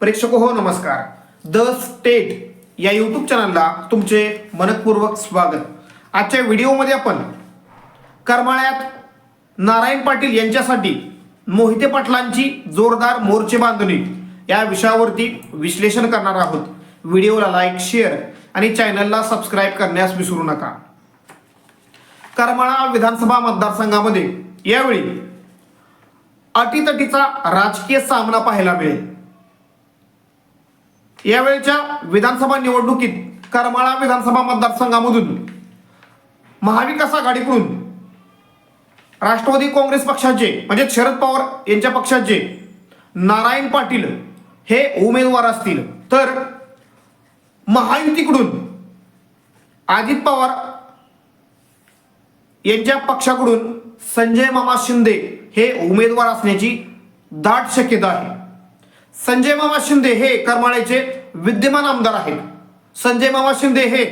प्रेक्षक हो नमस्कार. द स्टेट या यूट्यूब चॅनलला तुमचे मनपूर्वक स्वागत. आजच्या व्हिडिओमध्ये आपण करमाळ्यात नारायण पाटील यांच्यासाठी मोहिते पाटलांची जोरदार मोर्चे बांधणी या विषयावरती विश्लेषण करणार आहोत. व्हिडिओला लाईक शेअर आणि चॅनलला सबस्क्राईब करण्यास विसरू नका. करमाळा विधानसभा मतदारसंघामध्ये यावेळी अटीतटीचा राजकीय सामना पाहायला मिळेल. यावेळच्या विधानसभा निवडणुकीत करमाळा विधानसभा मतदारसंघामधून महाविकास आघाडीकडून राष्ट्रवादी काँग्रेस पक्षाचे म्हणजे शरद पवार यांच्या पक्षाचे नारायण पाटील हे उमेदवार असतील. तर महायुतीकडून अजित पवार यांच्या पक्षाकडून संजय मामा शिंदे हे उमेदवार असण्याची दाट शक्यता आहे. संजय मामा शिंदे हे करमाळ्याचे विद्यमान आमदार आहेत. संजय मामा शिंदे हे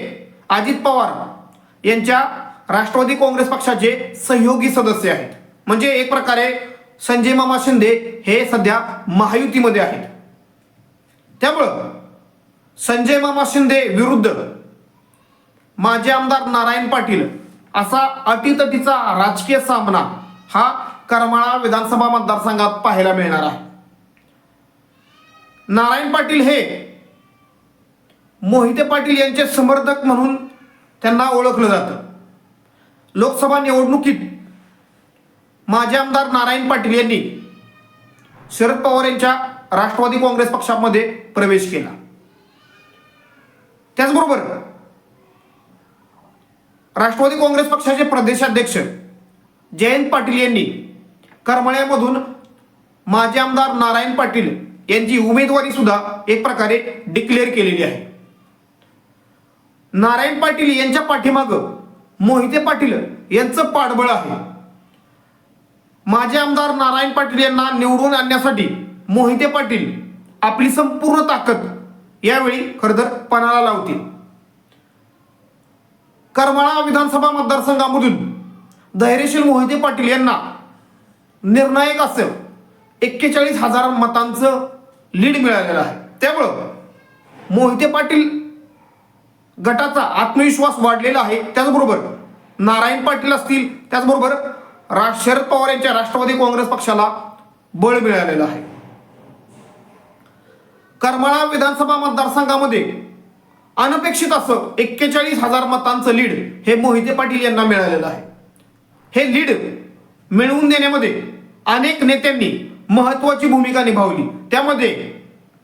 अजित पवार यांच्या राष्ट्रवादी काँग्रेस पक्षाचे सहयोगी सदस्य आहेत. म्हणजे एक प्रकारे संजय मामा शिंदे हे सध्या महायुतीमध्ये आहेत. त्यामुळं संजय मामा शिंदे विरुद्ध माजी आमदार नारायण पाटील असा अटीतटीचा राजकीय सामना हा करमाळा विधानसभा मतदारसंघात पाहायला मिळणार आहे. नारायण पाटील हे. मोहिते पाटील यांचे समर्थक म्हणून त्यांना ओळखलं जातं. लोकसभा निवडणुकीत माजी आमदार नारायण पाटील यांनी शरद पवार यांच्या राष्ट्रवादी काँग्रेस पक्षामध्ये प्रवेश केला. त्याचबरोबर राष्ट्रवादी काँग्रेस पक्षाचे प्रदेशाध्यक्ष जयंत पाटील यांनी करमळ्यामधून माजी आमदार नारायण पाटील यांची उमेदवारी सुद्धा एक प्रकारे डिक्लेअर केलेली आहे. नारायण पाटील यांच्या पाठीमाग मोहिते पाटील यांचं पाठबळ आहे. माजी आमदार नारायण पाटील यांना निवडून आणण्यासाठी मोहिते पाटील आपली संपूर्ण ताकद यावेळी खरंतर पणाला लावतील. करमाळा विधानसभा मतदारसंघामधून धैर्यशील मोहिते पाटील यांना निर्णायक असं एक्केचाळीस हजार मतांचं लीड मिळालेला आहे. त्यामुळं मोहिते पाटील गटाचा आत्मविश्वास वाढलेला आहे. त्याचबरोबर नारायण पाटील असतील त्याचबरोबर रा शरद पवार यांच्या राष्ट्रवादी काँग्रेस पक्षाला बळ मिळालेलं आहे. करमाळा विधानसभा मतदारसंघामध्ये अनपेक्षित असं एक्केचाळीस हजार मतांचं लीड हे मोहिते पाटील यांना मिळालेलं आहे. हे लीड मिळवून देण्यामध्ये अनेक नेत्यांनी महत्वाची भूमिका निभावली. त्यामध्ये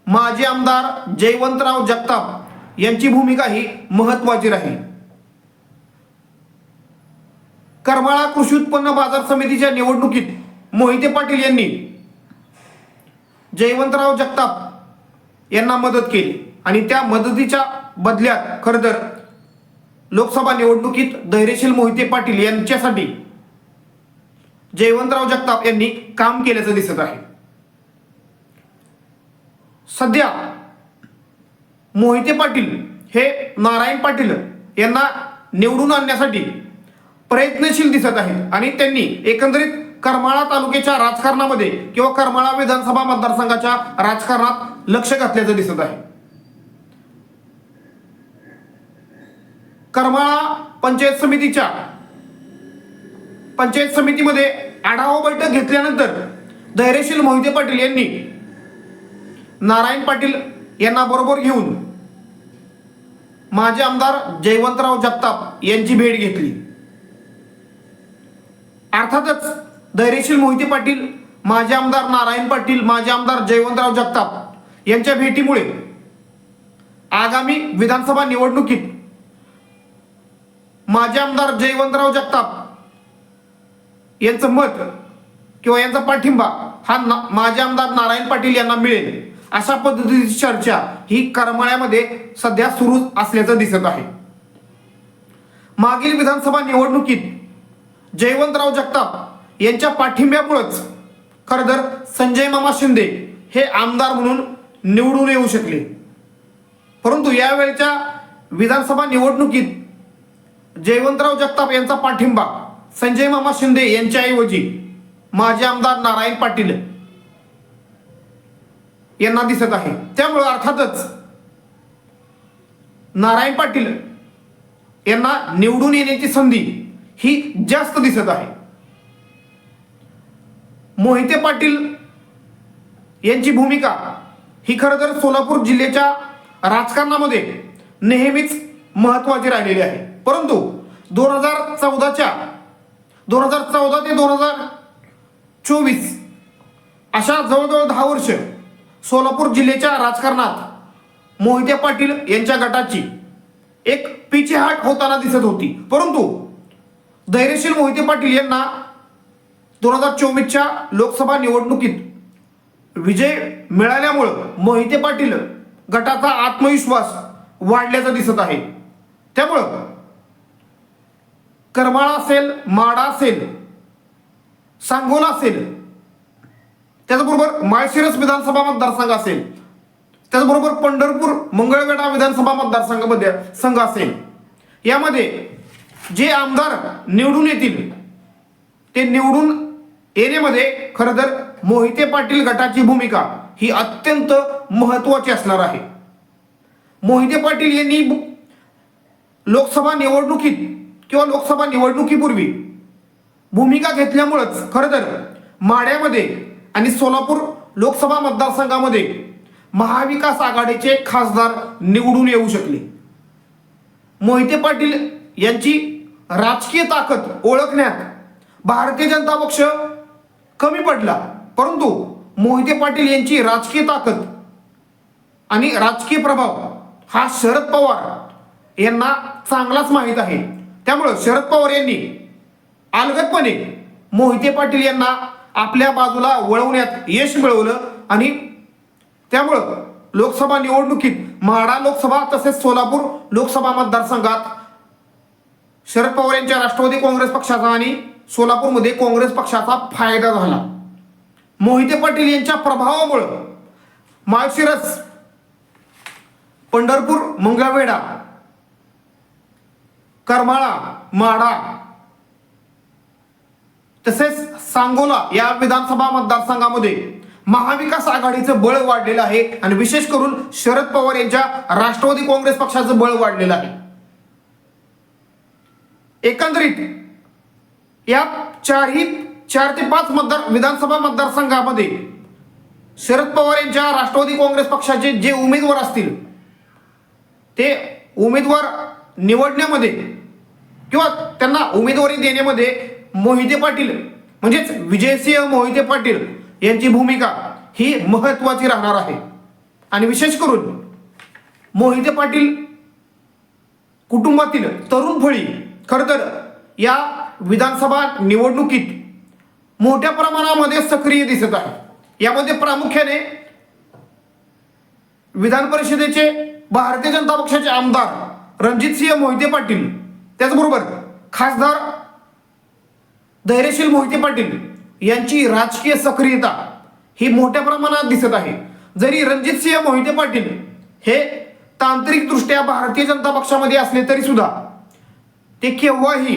माजी आमदार जयवंतराव जगताप यांची भूमिका ही महत्वाची राहील. करमाळा कृषी उत्पन्न बाजार समितीच्या निवडणुकीत मोहिते पाटील यांनी जयवंतराव जगताप यांना मदत केली आणि त्या मदतीच्या बदल्यात खरं तर लोकसभा निवडणुकीत धैर्यशील मोहिते पाटील यांच्यासाठी जयवंतराव जगताप यांनी काम केल्याचं दिसत आहे. सध्या मोहिते पाटील हे नारायण पाटील यांना निवडून आणण्यासाठी प्रयत्नशील दिसत आहेत. आणि त्यांनी एकंदरीत करमाळा तालुक्याच्या राजकारणामध्ये किंवा करमाळा विधानसभा मतदारसंघाच्या राजकारणात लक्ष घातल्याचं दिसत आहे. करमाळा पंचायत समितीच्या पंचायत समितीमध्ये आढावा बैठक घेतल्यानंतर धैर्यशील मोहिते पाटील यांनी नारायण पाटील यांना बरोबर घेऊन माजी आमदार जयवंतराव जगताप यांची भेट घेतली. अर्थातच धैर्यशील मोहिते पाटील माजी आमदार नारायण पाटील माजी आमदार जयवंतराव जगताप यांच्या भेटीमुळे आगामी विधानसभा निवडणुकीत माजी आमदार जयवंतराव जगताप यांचं मत किंवा यांचा पाठिंबा हा ना माजी आमदार नारायण पाटील यांना मिळेल. अशा पद्धतीची चर्चा ही करमाळ्यामध्ये सध्या सुरू असल्याचं दिसत आहे. मागील विधानसभा निवडणुकीत जयवंतराव जगताप यांच्या पाठिंब्यामुळंच खरं तर संजय मामा शिंदे हे आमदार म्हणून निवडून येऊ शकले. परंतु यावेळच्या विधानसभा निवडणुकीत जयवंतराव जगताप यांचा पाठिंबा संजय मामा शिंदे यांच्याऐवजी माजी आमदार नारायण पाटील यांना दिसत आहे. त्यामुळे अर्थातच नारायण पाटील यांना निवडून येण्याची संधी ही जास्त दिसत आहे. मोहिते पाटील यांची भूमिका ही खरं तर सोलापूर जिल्ह्याच्या राजकारणामध्ये नेहमीच महत्वाची राहिलेली आहे. परंतु दोन हजार चौदाच्या दोन हजार चौदा ते दोन हजार चोवीस अशा जवळजवळ दहा वर्ष सोलापूर जिल्ह्याच्या राजकारणात मोहिते पाटील यांच्या गटाची एक पिछेहाट होताना दिसत होती. परंतु धैर्यशील मोहिते पाटील यांना दोन हजार चोवीसच्या लोकसभा निवडणुकीत विजय मिळाल्यामुळं मोहिते पाटील गटाचा आत्मविश्वास वाढल्याचं दिसत आहे. त्यामुळं करमाळा असेल माडा असेल सांगोला असेल त्याचबरोबर माळशिरस विधानसभा मतदारसंघ असेल. त्याचबरोबर पंढरपूर मंगळवेढा विधानसभा मतदारसंघामध्ये संघ असेल. यामध्ये जे आमदार निवडून येतील ते निवडून येण्यामध्ये खरं तर मोहिते पाटील गटाची भूमिका ही अत्यंत महत्वाची असणार आहे. मोहिते पाटील यांनी लोकसभा निवडणुकीत किंवा लोकसभा निवडणुकीपूर्वी भूमिका घेतल्यामुळंच खरं तर माड्यामध्ये आणि सोलापूर लोकसभा मतदारसंघामध्ये महाविकास आघाडीचे खासदार निवडून येऊ शकले. मोहिते पाटील यांची राजकीय ताकद ओळखण्यात भारतीय जनता पक्ष कमी पडला. परंतु मोहिते पाटील यांची राजकीय ताकद आणि राजकीय प्रभाव हा शरद पवार यांना चांगलाच माहीत आहे. त्यामुळं शरद पवार यांनी अलगदपणे मोहिते पाटील यांना आपल्या बाजूला वळवण्यात यश मिळवलं आणि त्यामुळं लोकसभा निवडणुकीत म्हाडा लोकसभा तसेच सोलापूर लोकसभा मतदारसंघात शरद पवार यांच्या राष्ट्रवादी काँग्रेस पक्षाचा आणि सोलापूरमध्ये काँग्रेस पक्षाचा फायदा झाला. मोहिते पाटील यांच्या प्रभावामुळं माळशिरस पंढरपूर मंगळवेढा करमाळा माडा तसेच सांगोला या विधानसभा मतदारसंघामध्ये महाविकास आघाडीचं बळ वाढलेलं आहे आणि विशेष करून शरद पवार यांच्या राष्ट्रवादी काँग्रेस पक्षाचं बळ वाढलेलं आहे. एकंदरीत या चारही चार ते पाच मतदार विधानसभा मतदारसंघामध्ये शरद पवार यांच्या राष्ट्रवादी काँग्रेस पक्षाचे जे उमेदवार असतील ते उमेदवार निवडण्यामध्ये किंवा त्यांना उमेदवारी देण्यामध्ये मोहिते पाटील. म्हणजेच विजयसिंह मोहिते पाटील यांची भूमिका ही महत्वाची राहणार आहे. आणि विशेष करून मोहिते पाटील कुटुंबातील तरुण फळी खरं तर या विधानसभा निवडणुकीत मोठ्या प्रमाणामध्ये सक्रिय दिसत आहे. यामध्ये प्रामुख्याने विधान परिषदेचे भारतीय जनता पक्षाचे आमदार रणजितसिंह मोहिते पाटील त्याचबरोबर खासदार धैर्यशील मोहिते पाटील यांची राजकीय सक्रियता ही मोठ्या प्रमाणात दिसत आहे. जरी रणजितसिंह मोहिते पाटील हे तांत्रिकदृष्ट्या भारतीय जनता पक्षामध्ये असले तरी सुद्धा ते केव्हाही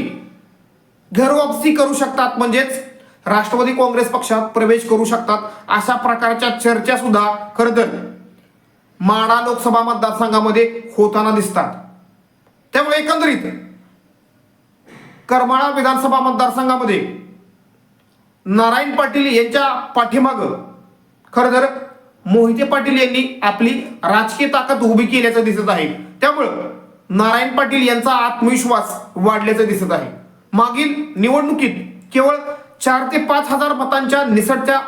घरवापसी करू शकतात म्हणजेच राष्ट्रवादी काँग्रेस पक्षात प्रवेश करू शकतात अशा प्रकारच्या चर्चा सुद्धा खरं तर माडा लोकसभा मतदारसंघामध्ये होताना दिसतात. त्यामुळे एकंदरीत करमाळा विधानसभा मतदारसंघामध्ये नारायण पाटील यांच्या पाठीमाग खरं तर मोहिते पाटील यांनी आपली राजकीय ताकद उभी केल्याचं दिसत आहे. त्यामुळं नारायण पाटील यांचा आत्मविश्वास वाढल्याचं दिसत आहे. मागील निवडणुकीत केवळ चार ते पाच हजार मतांच्या निसटत्या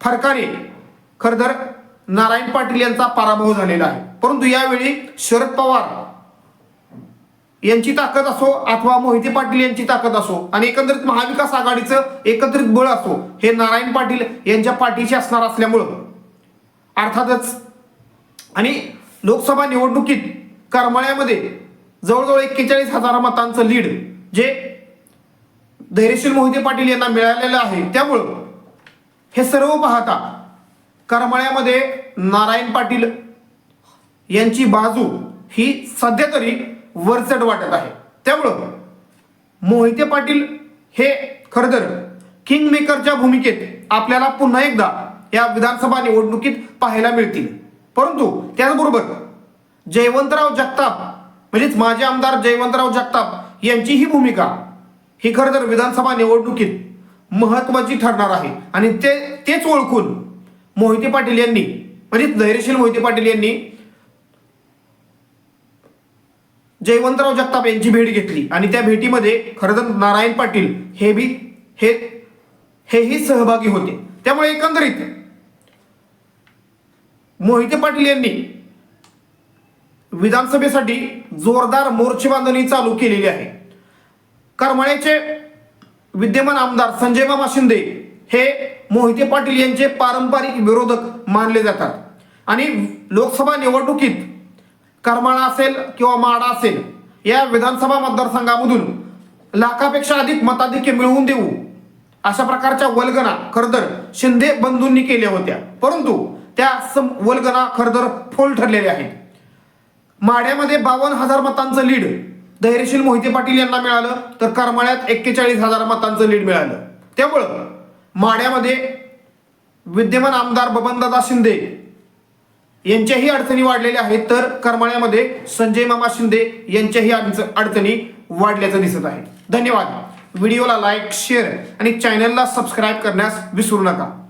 फरकाने खरं तर नारायण पाटील यांचा पराभव झालेला आहे. परंतु यावेळी शरद पवार यांची ताकद असो अथवा मोहिते पाटील यांची ताकद असो आणि एकंदरीत महाविकास आघाडीचं एकत्रित बळ असो हे नारायण पाटील यांच्या पाठीशी असणार असल्यामुळं. अर्थातच आणि लोकसभा निवडणुकीत करमाळ्यामध्ये जवळजवळ एक्केचाळीस हजार मतांचं लीड जे धैर्यशील मोहिते पाटील यांना मिळालेलं आहे त्यामुळं हे सर्व पाहता करमाळ्यामध्ये नारायण पाटील यांची बाजू ही सध्या तरी वरचढ वाटत आहे. त्यामुळं मोहिते पाटील हे खरं तर किंग मेकरच्या भूमिकेत आपल्याला पुन्हा एकदा या विधानसभा निवडणुकीत पाहायला मिळतील. परंतु त्याचबरोबर जयवंतराव जगताप म्हणजेच माजी आमदार जयवंतराव जगताप यांची ही भूमिका ही खरं तर विधानसभा निवडणुकीत महत्वाची ठरणार आहे. आणि ते तेच ओळखून मोहिते पाटील यांनी म्हणजेच धैर्यशील मोहिते पाटील यांनी जयवंतराव जगताप यांची भेट घेतली. आणि त्या भेटीमध्ये खरं तर नारायण पाटील हे बी हे हेही सहभागी होते. त्यामुळे एकंदरीत मोहिते पाटील यांनी विधानसभेसाठी जोरदार मोर्चे बांधणी चालू केलेली आहे. करमाळ्याचे विद्यमान आमदार संजय मामा शिंदे हे मोहिते पाटील यांचे पारंपरिक विरोधक मानले जातात. आणि लोकसभा निवडणुकीत करमाळा असेल किंवा माडा असेल या विधानसभा मतदारसंघामधून लाखापेक्षा अधिक मताधिक्य मिळवून देऊ अशा प्रकारच्या वल्गना खरदर शिंदे बंधूंनी केल्या होत्या. परंतु त्या सम वल्गना खरदर फोल ठरलेल्या आहेत. माड्यामध्ये बावन्न हजार मतांचं लीड धैर्यशील मोहिते पाटील यांना मिळालं तर करमाळ्यात एक्केचाळीस हजार मतांचं लीड मिळालं. त्यामुळं माड्यामध्ये विद्यमान आमदार बबनदादा शिंदे यांच्याही अडचणी वाढलेल्या आहेत तर करमाळ्यामध्ये संजय मामा शिंदे यांच्याही अडचणी वाढल्याचं दिसत आहे. धन्यवाद. व्हिडिओला लाईक शेअर आणि चॅनलला सबस्क्राईब करण्यास विसरू नका.